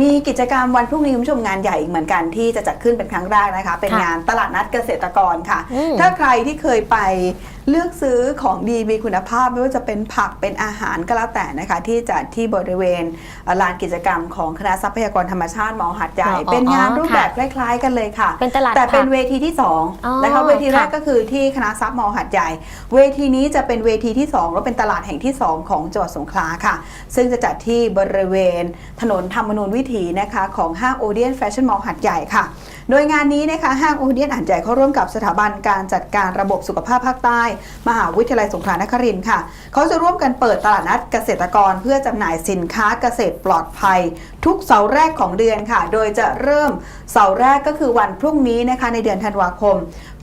มีกิจกรรมวันพรุ่งนี้คุณผู้ชมงานใหญ่อีกเหมือนกันที่จะจัดขึ้นเป็นครั้งแรกนะคะ เป็นค่ะงานตลาดนัดเกษตรกรค่ะอืมถ้าใครที่เคยไป เลือกซื้อของดีมีคุณภาพไม่ว่าจะเป็นผักเป็นอาหารก็แล้วแต่นะคะที่จัดที่บริเวณเอ่อลานกิจกรรมของคณะทรัพยากรธรรมชาติมอหัดใหญ่อ๋อเป็นงานรูปค่ะแบบคล้าย ๆ กันเลยค่ะ เป็นตลาดแต่เป็นผักเวทีที่สองอ๋อนะคะเวทีแรกค่ะก็คือที่คณะทรัพย์มอหัดใหญ่ เวทีนี้จะเป็นเวทีที่ 2 และเป็นตลาดแห่งที่ 2 ของจังหวัดสงขลาค่ะ ซึ่งจะจัดที่บริเวณถนนธรรมนูญวิถีนะคะของห้างโอเดียนแฟชั่นมอลล์หัดใหญ่ค่ะ โดยงานนี้นะคะห้างโอเดียนหัดใหญ่เขาร่วมกับสถาบันการจัดการระบบสุขภาพภาคใต้มหาวิทยาลัยสงขลานครินทร์ค่ะ เขาจะร่วมกันเปิดตลาดนัดเกษตรกรเพื่อจำหน่ายสินค้าเกษตรปลอดภัย ทุกเสาร์แรกของเดือนค่ะ โดยจะเริ่มเสาร์แรกก็คือวันพรุ่งนี้นะคะในเดือนธันวาคม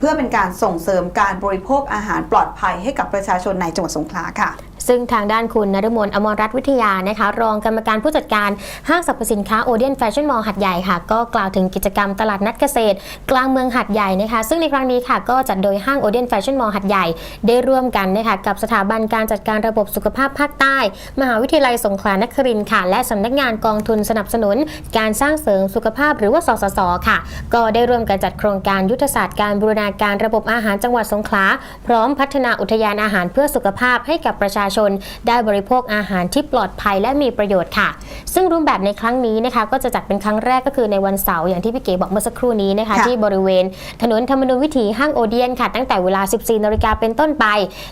พื่อเป็นการส่งเสริมการบริโภคอาหารปลอดภัยให้กับประชาชนในจังหวัดสงขลาค่ะซึ่งทางด้านคุณนฤมลอมรรัตน์วิทยานะคะรองกรรมการผู้จัดการห้างสรรพสินค้าโอเดียนแฟชั่นมอลล์หัดใหญ่ค่ะ ก็กล่าวถึงกิจกรรมตลาดนัดเกษตร กลางเมืองหัดใหญ่นะคะ ซึ่งในครั้งนี้ค่ะก็จัดโดยห้างโอเดียนแฟชั่นมอลล์หัดใหญ่ ได้ร่วมกันนะคะกับสถาบันการจัดการระบบสุขภาพภาคใต้ มหาวิทยาลัยสงขลานครินทร์ค่ะ และสำนักงานกองทุนสนับสนุน การสร้างเสริมสุขภาพหรือว่าสสสค่ะ ก็ได้ร่วมกันจัดโครงการยุทธศาสตร์การบูรณาการระบบอาหารจังหวัดสงขลา พร้อมพัฒนาอุทยานอาหารเพื่อสุขภาพให้กับประชาชน ได้บริโภคอาหารที่ปลอดภัยและมีประโยชน์ค่ะ ซึ่งรูปแบบในครั้งนี้นะคะ ก็จะจัดเป็นครั้งแรกก็คือในวันเสาร์อย่างที่พี่เก๋บอกเมื่อสักครู่นี้นะคะค่ะที่บริเวณ ถนนธรรมนูญวิถีห้างโอเดียนค่ะ ตั้งแต่เวลา 14นาฬิกาเป็นต้นไป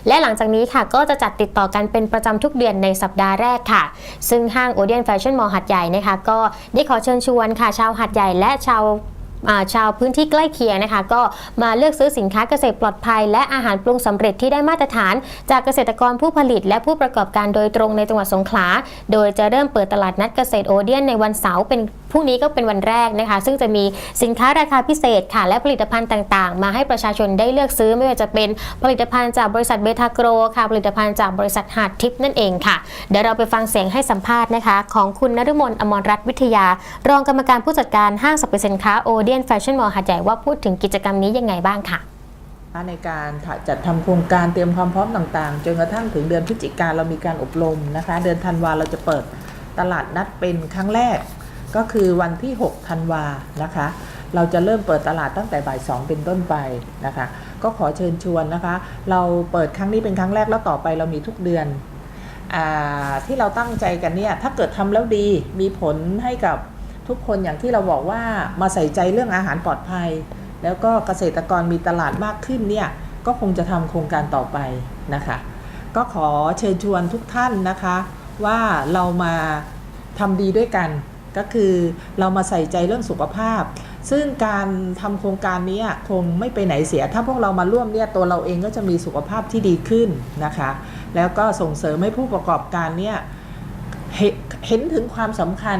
และหลังจากนี้ค่ะก็จะจัดติดต่อกันเป็นประจำทุกเดือนในสัปดาห์แรกค่ะ ซึ่งห้างโอเดียนแฟชั่นมอลล์หัดใหญ่นะคะก็ได้ขอเชิญชวนค่ะชาวหัดใหญ่และชาวอ่า ชาวพื้นที่ใกล้เคียงนะคะ ก็มาเลือกซื้อสินค้าเกษตรปลอดภัย และอาหารปรุงสำเร็จที่ได้มาตรฐาน จากเกษตรกรผู้ผลิต และผู้ประกอบการโดยตรงในจังหวัดสงขลา โดยจะเริ่มเปิดตลาดนัดเกษตรโอเดียนในวันเสาร์เป็นพรุ่งนี้ก็เป็นวันแรกนะคะ ซึ่งจะมีสินค้าราคาพิเศษค่ะ และผลิตภัณฑ์ต่างๆ มาให้ประชาชนได้เลือกซื้อไม่ว่าจะเป็นผลิตภัณฑ์จากบริษัทเบทาโกรค่ะผลิตภัณฑ์จากบริษัทหาดทิพย์นั่นเองค่ะ เดี๋ยวเราไปฟังเสียงให้สัมภาษณ์นะคะ ของคุณนฤมลอมรรัตน์วิทยา รองกรรมการผู้จัดการห้างสรรพสินค้าโอเดียนแฟชั่นมอลล์หัดใหญ่ว่าพูดถึงกิจกรรมนี้ยังไงบ้างค่ะ ในการจัดทำโครงการเตรียมความพร้อมต่างๆ จนกระทั่งถึงเดือนพฤศจิกาเรามีการอบรมนะคะ เดือนธันวาเราจะเปิดตลาดนัดเป็นครั้งแรก ก็คือวันที่ 6 ธันวานะคะ เราจะเริ่มเปิดตลาดตั้งแต่บ่าย 2 เป็นต้นไปนะคะ ก็ขอเชิญชวนนะคะ เราเปิดครั้งนี้เป็นครั้งแรกแล้วต่อไปเรามีทุกเดือนอที่เราตั้งใจกันเนี่ย ถ้าเกิดทำแล้วดีมีผลให้กับ ทุกคนอย่างที่เราบอกว่ามาใส่ใจเรื่องอาหารปลอดภัย แล้วก็เกษตรกรมีตลาดมากขึ้นเนี่ยก็คงจะทำโครงการต่อไปนะคะ ก็ขอเชิญชวนทุกท่านนะคะ ว่าเรามาทำดีด้วยกัน ก็คือเรามาใส่ใจเรื่องสุขภาพ ซึ่งการทำโครงการนี้คงไม่ไปไหนเสีย ถ้าพวกเรามาร่วมเนี่ยตัวเราเองก็จะมีสุขภาพที่ดีขึ้นนะคะ แล้วก็ส่งเสริมให้ผู้ประกอบการเนี่ยเห็นถึงความสำคัญ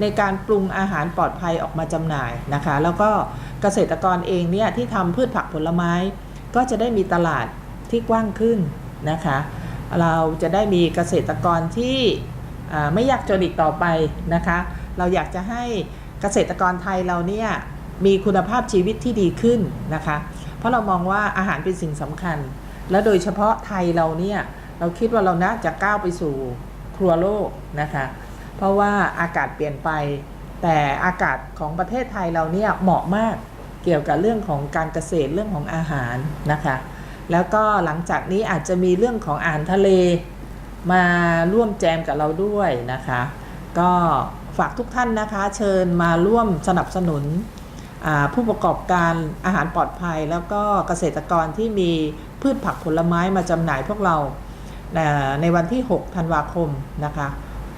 ในการปรุงอาหารปลอดภัยออกมาจำหน่ายนะคะ แล้วก็เกษตรกรเองเนี่ยที่ทำพืชผักผลไม้ ก็จะได้มีตลาดที่กว้างขึ้นนะคะ เราจะได้มีเกษตรกรที่ไม่ยากจนอีกต่อไปนะคะ เราอยากจะให้เกษตรกรไทยเราเนี่ยมีคุณภาพชีวิตที่ดีขึ้นนะคะ เพราะเรามองว่าอาหารเป็นสิ่งสำคัญ และโดยเฉพาะไทยเราเนี่ยเราคิดว่าเราน่าจะก้าวไปสู่ครัวโลกนะคะ เพราะว่าอากาศเปลี่ยนไป แต่อากาศของประเทศไทยเราเนี่ยเหมาะมากเกี่ยวกับเรื่องของการเกษตรเรื่องของอาหารนะคะ แล้วก็หลังจากนี้อาจจะมีเรื่องของอาหารทะเลมาร่วมแจมกับเราด้วยนะคะ ก็ฝากทุกท่านนะคะเชิญมาร่วมสนับสนุนผู้ประกอบการอาหารปลอดภัย แล้วก็เกษตรกรที่มีพืชผักผลไม้มาจำหน่ายพวกเราในวันที่ 6 ธันวาคมนะคะ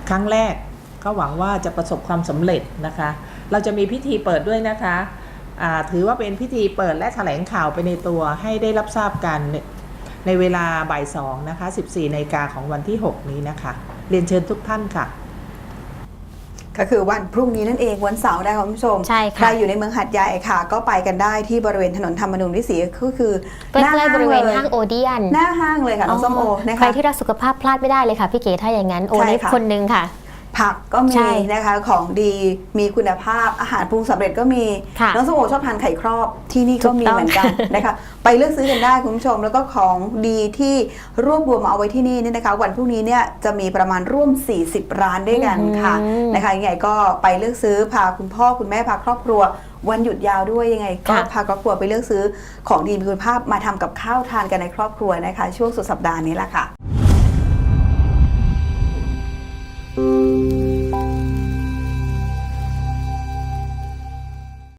ครั้งแรก ก็หวังว่าจะประสบความสำเร็จนะคะ เราจะมีพิธีเปิดด้วยนะคะอ่าถือว่าเป็นพิธีเปิดและแถลงข่าวไปในตัวให้ได้รับทราบกันในเวลาบ่ายสองนะคะ14นาฬิกาของวันที่ 6 นี้นะคะ เรียนเชิญทุกท่านค่ะ ก็คือวันพรุ่งนี้นั่นเองวันเสาร์นะคะคุณผู้ชมใช่ค่ะใครอยู่ในเมืองหัดใหญ่ค่ะ ก็ไปกันได้ที่บริเวณถนนธรรมนูญวิถีก็คือใกล้ๆบริเวณเลยห้างโอเดียน หน้าห้างเลยค่ะน้องส้มโอนะใครคะที่รักสุขภาพพลาดไม่ได้เลยค่ะพี่เก๋ถ้าอย่างนั้นโอใช่นี่ค่ะคนหนึงค่ะ ผักก็ใช่มีนะคะของดีมีคุณภาพอาหารปรุงสำเร็จก็มี ค่ะน้องสมโอชอบทานไข่ครอบที่นี่ก็มีถูกต้องเหมือนกันนะคะ ไปเลือกซื้อกันได้คุณผู้ชม แล้วก็ของดีที่รวบรวมมาเอาไว้ที่นี่เนี่ยนะคะ วันพรุ่งนี้เนี่ยจะมีประมาณร่วม 40 ร้านด้วยกันค่ะอืม นะคะยังไงก็ไปเลือกซื้อพาคุณพ่อคุณแม่พาครอบครัว วันหยุดยาวด้วยยังไงก็ค่ะ พาครอบครัวไปเลือกซื้อของดีมีคุณภาพมาทำกับข้าวทานกันในครอบครัวนะคะ ช่วงสุดสัปดาห์นี้แหละค่ะ